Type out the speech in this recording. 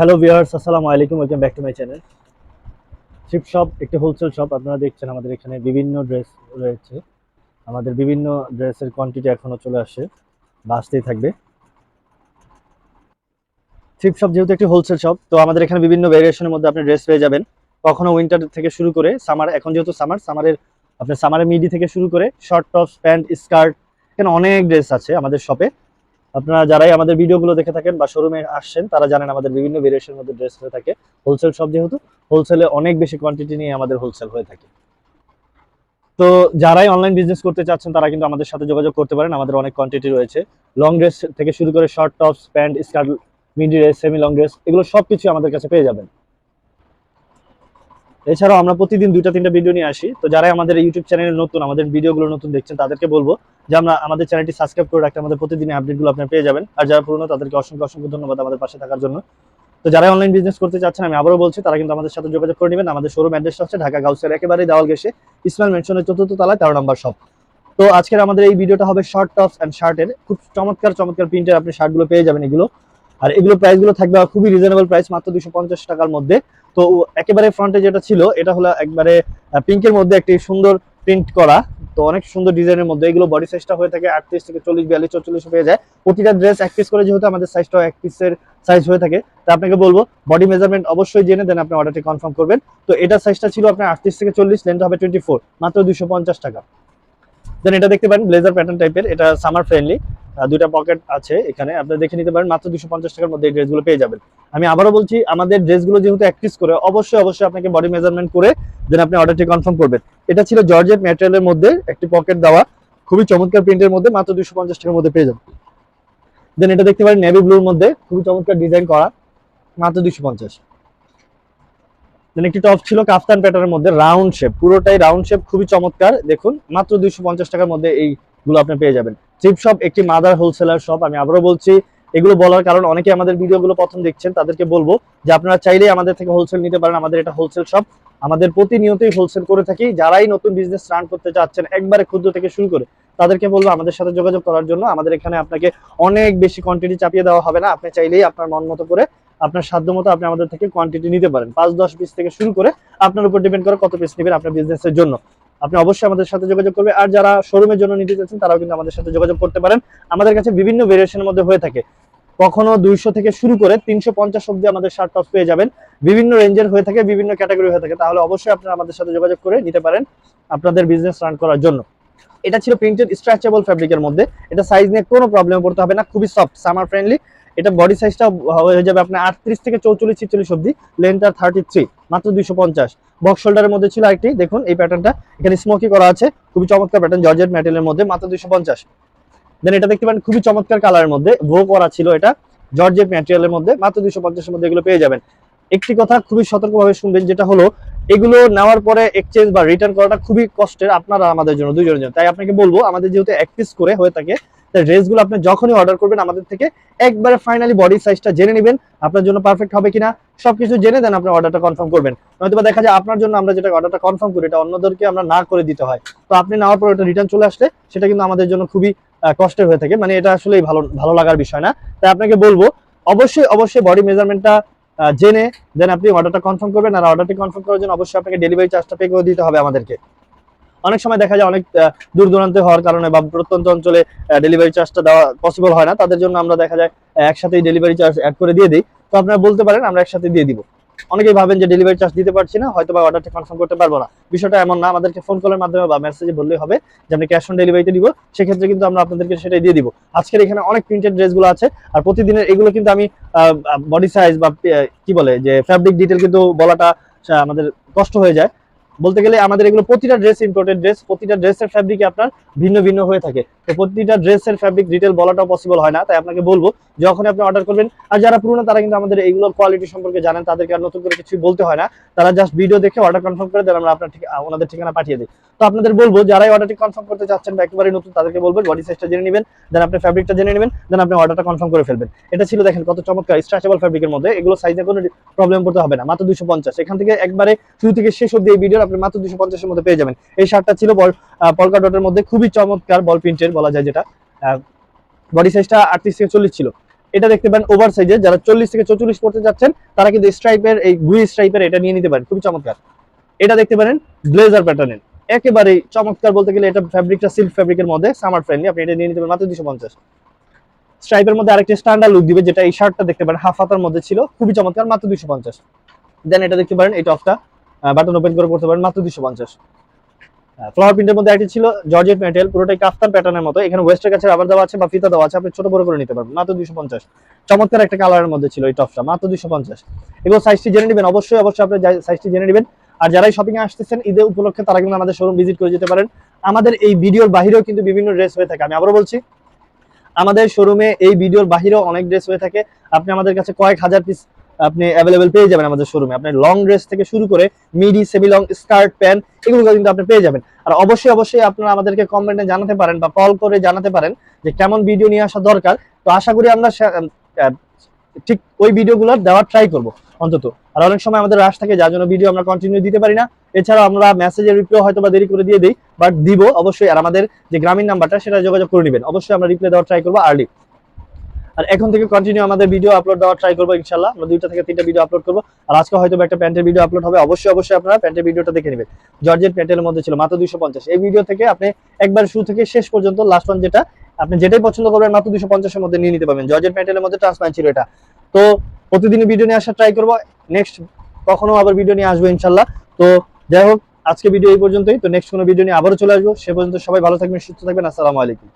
Hello viewers আসসালামু আলাইকুম welcome back to my channel cheap shop একটি হোলসেল শপ আপনারা দেখছেন আমাদের এখানে বিভিন্ন ড্রেস রয়েছে। আমাদের বিভিন্ন ড্রেসের কোয়ান্টিটি এখনও চলে আসছে বা আসতেই থাকবে। শিপ শপ যেহেতু একটি হোলসেল শপ তো আমাদের এখানে বিভিন্ন ভেরিয়েশনের মধ্যে আপনি ড্রেস পেয়ে যাবেন। কখনো উইন্টার থেকে শুরু করে সামার এখন যেহেতু সামার সামারের আপনার সামারের মিডি থেকে শুরু করে শর্ট টপস প্যান্ট স্কার্ট এখানে অনেক ড্রেস আছে আমাদের শপে আপনারা যারাই আমাদের ভিডিওগুলো দেখে থাকেন বা শোরুমে আসছেন, তারা জানেন আমাদের বিভিন্ন ভেরিয়েশনের মধ্যে ড্রেস হয়ে থাকে। হোলসেল সব যেহেতু হোলসেলে অনেক বেশি কোয়ান্টিটি নিয়ে আমাদের হোলসেল হয়ে থাকে। তো যারাই অনলাইন বিজনেস করতে চাচ্ছেন, তারা কিন্তু আমাদের সাথে যোগাযোগ করতে পারেন। আমাদের অনেক কোয়ান্টিটি রয়েছে। লং ড্রেস থেকে শুরু করে short tops pants skirt midi dress semi long dress এগুলো সব কিছু আমাদের কাছে পেয়ে যাবেন। এছাড়াও আমরা প্রতিদিন দুইটা, তিনটা ভিডিও নিয়ে আসি। তো যারাই আমাদের ইউটিউব চ্যানেলে নতুন, আমাদের ভিডিওগুলো নতুন দেখছেন, তাদেরকে বলব যে আমরা, আমাদের চ্যানেলটি সাবস্ক্রাইব করে রাখতে আমাদের প্রতিদিনের আপডেটগুলো আপনারা পেয়ে যাবেন। আর যারা পুরনো, তাদেরকে অসংখ্য অসংখ্য ধন্যবাদ আমাদের পাশে থাকার জন্য। তো যারা অনলাইন বিজনেস করতে চাচ্ছেন, আমি আবারও বলছি, তারা কিন্তু আমাদের সাথে যোগাযোগ করে নেবেন। আমাদের শোরুম অ্যাড্রেসটা হচ্ছে ঢাকা গাউসের একেবারে দেওয়াল গেছে ইসমাইল মেনশনের চতুর্থ তলায় তেরো নম্বর শপ তো আজকের আমাদের এই ভিডিওটা হবে শর্ট টপস অ্যান্ড শার্টের খুব চমৎকার চমৎকার প্রিন্টের আপনি শার্টগুলো পেয়ে যাবেন এগুলো। আর এগুলো প্রাইসগুলো থাকবে খুবই রিজনেবল প্রাইস মাত্র দুশো পঞ্চাশ টাকার মধ্যে। তো একেবারে ফ্রন্টে যেটা ছিল, এটা হলো একবারে পিঙ্কের মধ্যে একটি সুন্দর প্রিন্ট করা। তো অনেক সুন্দর ডিজাইনের মধ্যে। এগুলো বডি সাইজটা হয়ে থাকে আটত্রিশ থেকে চল্লিশ, বিয়াল্লিশ চল্লিশ হয়ে যায়। প্রতিটা ড্রেস এক পিস করে যেহেতু আমাদের সাইজটা এক পিসের সাইজ হয়ে থাকে, তা আপনাকে বলব বডি মেজারমেন্ট অবশ্যই জেনে দেন আপনি অর্ডারটি কনফার্ম করবেন। তো এটা সাইজটা ছিল আপনার আটত্রিশ থেকে চল্লিশ লেন্থ হবে টোয়েন্টি ফোর মাত্র দুশো পঞ্চাশ টাকা। দেন এটা দেখতে পারেন ব্লেজার প্যাটার্ন টাইপের এটা সামার ফ্রেন্ডলি দুইটা পকেট আছে এখানে। আপনি দেখে নিতে পারেন, মাত্র দুশো পঞ্চাশ টাকার মধ্যে এই ড্রেসগুলো পেয়ে যাবেন। আমি আবারও বলছি, আমাদের ড্রেসগুলো যেহেতু অ্যাক্টিস করে, অবশ্যই অবশ্যই আপনাকে বডি মেজারমেন্ট করে দেন আপনি অর্ডারটি কনফার্ম করবেন। এটা ছিল জর্জেট ম্যাটেরিয়ালের মধ্যে একটি পকেট দেওয়া, খুবই চমৎকার প্রিন্টের মধ্যে, মাত্র দুশো পঞ্চাশ টাকার মধ্যে পেয়ে যাবেন। দেন এটা দেখতে পারেন নেভি ব্লুর মধ্যে, খুবই চমৎকার ডিজাইন করা, মাত্র দুশো পঞ্চাশ। দেন একটি টপ ছিল কাফতান প্যাটার্নের মধ্যে রাউন্ড শেপ পুরোটাই রাউন্ড শেপ খুবই চমৎকার। দেখুন, মাত্র দুইশো পঞ্চাশ টাকার মধ্যে এইগুলো আপনি পেয়ে যাবেন। চিপ শপ একটি মাদার হোলসেলার শপ আমি আবারও বলছি, এগুলো বলার কারণ অনেকে আমাদের ভিডিওগুলো প্রথম দেখছেন, তাদেরকে বলব যে আপনারা চাইলেই আমাদের থেকে হোলসেল নিতে পারেন, আমাদের এটা হোলসেল শপ আমাদের প্রতিনিয়তই হোলসেল করে থাকি, যারাই নতুন বিজনেস রান করতে চাচ্ছেন, একবারে ক্ষুদ্র থেকে শুরু করে, তাদেরকে বলব আমাদের সাথে যোগাযোগ করার জন্য, আমাদের এখানে আপনাকে অনেক বেশি কোয়ান্টিটি চাপিয়ে দেওয়া হবে না, আপনি চাইলেই আপনার মন মতো করে, আপনার সাধ্য মতো আপনি আমাদের থেকে কোয়ান্টিটি নিতে পারেন। পাঁচ, দশ পিস থেকে শুরু করে আপনার উপর ডিপেন্ড করে কত পিস নেবেন আপনার বিজনেসের জন্য। আপনি অবশ্যই আমাদের সাথে যোগাযোগ করবেন আর যারা শোরুমের জন্য নিতে চাচ্ছেন, তারাও কিন্তু আমাদের সাথে যোগাযোগ করতে পারেন। আমাদের কাছে বিভিন্ন ভেরিয়েশনের মধ্যে হয়ে থাকে। কখনো দুইশো থেকে শুরু করে তিনশো পঞ্চাশ অব্দি আমাদের শার্ট টপ পেয়ে যাবেন। বিভিন্ন রেঞ্জের হয়ে থাকে, বিভিন্ন ক্যাটাগরি হয়ে থাকে। তাহলে অবশ্যই আপনারা আমাদের সাথে যোগাযোগ করে নিতে পারেন আপনাদের বিজনেস রান করার জন্য। এটা ছিল প্রিন্টেড স্ট্রেচেবল ফ্যাব্রিকের মধ্যে। এটা সাইজ নিয়ে কোনো প্রবলেম পড়তে হবে না। খুবই সফট সামার ফ্রেন্ডলি এটা বডি সাইজটা হয়ে যাবে আপনার আটত্রিশ থেকে চৌচল্লিশ, ছিচল্লিশ অব্দি লেন্থ আর থার্টি থ্রি মাত্র দুইশো পঞ্চাশ। বক্স শোল্ডারের মধ্যে ছিল আরেকটি, দেখুন এই প্যাটার্নটা এখানে স্মোকি করা আছে, খুবই চমৎকার প্যাটার্ন জর্জেট ম্যাটেরিয়ালের মধ্যে, মাত্র দুইশো পঞ্চাশ। দেন এটা দেখতে পারেন খুবই চমৎকার কালারের মধ্যে ভো করা ছিল এটা জর্জেট ম্যাটেরিয়ালের মধ্যে, মাত্র দুইশো পঞ্চাশের মধ্যে এগুলো পেয়ে যাবেন। একটি কথা খুবই সতর্কভাবে শুনবেন, যেটা হলো, এগুলো নেওয়ার পরে এক্সচেঞ্জ বা রিটার্ন করাটা খুবই কষ্টের, আপনারা আমাদের জন্য দুজনের জন্য। তাই আপনাকে বলব, আমাদের যেহেতু এক পিস করে হয়ে থাকে ড্রেসগুলো আপনি যখনই অর্ডার করবেন আমাদের থেকে, একবারে ফাইনালি বডি সাইজটা জেনে নেবেন, আপনার জন্য পারফেক্ট হবে কিনা, সবকিছু জেনে দেন আপনি অর্ডারটা কনফার্ম করবেন। নয়তো দেখা যায় আপনার জন্য আমরা যেটা অর্ডারটা কনফার্ম করি, এটা অন্যদেরকে আমরা না করে দিতে হয়। তো আপনি নেওয়ার পর এটা রিটার্ন চলে আসলে, সেটা কিন্তু আমাদের জন্য খুবই কষ্টের হয়ে থাকে। মানে এটা আসলেই ভালো ভালো লাগার বিষয় না। তাই আপনাকে বলব, অবশ্যই অবশ্যই বডি মেজারমেন্টটা জেনে দেন আপনি অর্ডারটা কনফার্ম করবেন। আর অর্ডারটি কনফার্ম করার জন্য অবশ্যই আপনাকে ডেলিভারি চার্জটা পে করে দিতে হবে আমাদেরকে। অনেক সময় দেখা যায় অনেক দূর দূরান্তে হওয়ার কারণে বা প্রত্যন্ত অঞ্চলে ডেলিভারি চার্জটা দেওয়া পসিবল হয় না। তাদের জন্য আমরা দেখা যায় একসাথেই ডেলিভারি চার্জ অ্যাড করে দিয়ে দিই। তো আপনারা বলতে পারেন, আমরা একসাথে দিয়ে দিব। অনেকেই ভাবেন যে ডেলিভারি চার্জ দিতে পারছি না, হয়তো বা অর্ডারটা কনফার্ম করতে পারব না। বিষয়টা এমন না, আমাদেরকে ফোন কলের মাধ্যমে বা মেসেজে বললেই হবে যে আমরা ক্যাশ অন ডেলিভারিতে দিব, সেক্ষেত্রে কিন্তু আমরা আপনাদেরকে সেটাই দিয়ে দিব। আজকের এখানে অনেক প্রিন্টেড ড্রেসগুলো আছে, আর প্রতিদিনের এগুলো কিন্তু আমি বডি সাইজ বা কি বলে, যে ফ্যাব্রিক ডিটেল কিন্তু বলাটা আমাদের কষ্ট হয়ে যায়। বলতে গেলে আমাদের এগুলো প্রতিটা ড্রেস ইম্পোর্টেড ড্রেস প্রতিটা ড্রেসের ফ্যাব্রিকে আপনার ভিন্ন ভিন্ন হয়ে থাকে। তো প্রতিটা ড্রেসের ফ্যাব্রিক ডিটেল বলাটাও পসিবল হয় না, তাই আপনাকে বলব যখন আপনি অর্ডার করবেন, আর যারা পুরনো, তারা কিন্তু আমাদের এইগুলোর কোয়ালিটি সম্পর্কে জানেন, তাদেরকে আর নতুন করে কিছু বলতে হয় না। তারা জাস্ট ভিডিও দেখে অর্ডার কনফার্ম করে দেন, আমরা আপনার ওনাদের ঠিকানা পাঠিয়ে দিই। তো আপনাদের বলব, যারাই অর্ডারটি কনফার্ম করতে চাচ্ছেন বা একেবারে নতুন, তাদেরকে বলবেন বডি সাইজটা জেনে নেবেন দেন আপনি ফ্যাব্রিকটা জেনে নেবেন দেন আপনি অর্ডারটা কনফার্ম করে ফেলবেন। এটা ছিল দেখেন কত চমৎকার স্ট্রেচেবল ফ্যাব্রিকের মধ্যে, এগুলো সাইজে কোনো প্রবলেম পড়তে হবে না, মাত্র দুশো পঞ্চাশ। এখান থেকে একবারে শুরু থেকে শেষ অব্দি এই ভিডিও আপনি মাত্র দুশো পঞ্চাশের মধ্যে পেয়ে যাবেন। এই শার্টটা ছিল বল পলকা ডটের মধ্যে খুবই চমৎকার বল প্রিন্টের বলা যায় যেটা। বডি সাইজটা আটত্রিশ থেকে চল্লিশ ছিল। এটা দেখতে পারেন ওভার সাইজে যারা চল্লিশ থেকে চৌচল্লিশ পড়তে যাচ্ছেন, তারা কিন্তু স্ট্রাইপের এই গুই স্ট্রাইপের এটা নিয়ে নিতে পারেন। খুবই চমৎকার। এটা দেখতে পারেন ব্লেজার প্যাটার্নের একেবারে চমৎকার বলতে গেলে এটা ফ্যাব্রিকটা সিল্ক ফ্যাব্রিকের মধ্যে সামার ফ্রেন্ডলি আপনি এটা নিয়ে নিতে পারেন মাত্র দুশো পঞ্চাশ। স্ট্রাইপের মধ্যে আরেকটা স্ট্যান্ডার্ড লুক দিবে, যেটা এই শার্টটা দেখতে পারেন হাফ হাতার মধ্যে ছিল, খুবই চমৎকার, মাত্র দুশো পঞ্চাশ। দেন এটা দেখতে পারেন, এই টপটা বাটন ওপেন করে পড়তে পারেন, মাত্র দুশো পঞ্চাশ। ফ্লাওয়ার প্রিন্টের মধ্যে একটা ছিল জর্জেট মেটেরিয়াল পুরোটাই কাফতান প্যাটার্নের মতো। এখানে ওয়েস্টের কাছে আবার দেওয়া আছে বা ফিতা দেওয়া আছে, আপনি ছোট বড় করে নিতে পারবেন, মাত্র দুশো পঞ্চাশ। চমৎকার একটা কালারের মধ্যে ছিল এই টপটা মাত্র দুশো পঞ্চাশ। এগুলো সাইজটি জেনে নেবেন, অবশ্যই অবশ্যই আপনি সাইজটি জেনে নেবেন। আর যারাই শপিং এ আসতেছেন, ঈদের উপলক্ষে তারা কিন্তু আমাদের শোরুম ভিজিট করে যেতে পারেন। আমাদের এই ভিডিওর বাহিরেও কিন্তু বিভিন্ন ড্রেস হয়ে থাকে, আমি আবারও বলছি। আমাদের শোরুমে এই ভিডিওর বাহিরেও অনেক ড্রেস হয়ে থাকে। আপনি আমাদের কাছে কয়েক হাজার পিস আপনি অ্যাভেলেবেল পেয়ে যাবেন আমাদের শোরুমে আপনি লং ড্রেস থেকে শুরু করে midi semi long skirt pant এগুলো কিন্তু আপনি পেয়ে যাবেন। আর অবশ্যই অবশ্যই আপনারা আমাদেরকে কমেন্টে জানাতে পারেন বা কল করে জানাতে পারেন যে কেমন ভিডিও নিয়ে আসা দরকার। তো আশা করি আমরা ঠিক ওই ভিডিওগুলো দেওয়ার ট্রাই করব অন্তত। আর অনেক সময় আমাদের রাশ থাকে, যার জন্য ভিডিও আমরা কন্টিনিউ দিতে পারি না। এছাড়াও আমরা মেসেজের রিপ্লাই হয়তো বা দেরি করে দিয়ে দিই বাট দিব অবশ্যই। আর আমাদের যে গ্রামীণ নাম্বারটা সেটা যোগাযোগ করে নেবেন। অবশ্যই আমরা রিপ্লাই দেওয়ার ট্রাই করব আর্লি আর এখন থেকে কন্টিনিউ আমাদের ভিডিও আপলোড দেওয়ার ট্রাই করব ইনশাল্লাহ আমরা দুইটা থেকে তিনটা ভিডিও আপলোড করব। আর আজকে হয়তো একটা প্যান্টের ভিডিও আপলোড হবে। অবশ্যই অবশ্যই আপনারা প্যান্টের ভিডিওটা দেখে নেবেন। জর্জের প্যান্টের মধ্যে ছিল মাত্র পঞ্চাশ। এই ভিডিও থেকে আপনি একবার শুরু থেকে শেষ পর্যন্ত লাস্ট ওয়ান যেটা, আপনি যেটাই পছন্দ করবেন, মাত্র দুশো পঞ্চাশের মধ্যে নিয়ে নিতে পারবেন। জর্জের প্যান্টের মধ্যে ট্রান্সপারেন্ট ছিল এটা। তো প্রতিদিনই ভিডিও নিয়ে আসার ট্রাই করব। নেক্সট কখনো আবার ভিডিও নিয়ে আসব ইনশাল্লাহ তো যাই হোক, আজকে ভিডিও এই পর্যন্তই। তো নেক্সট কোনো ভিডিও নিয়ে আবারও চলে আসব। সে পর্যন্ত সবাই ভালো থাকবেন, সুস্থ থাকবেন। আসসালামু আলাইকুম।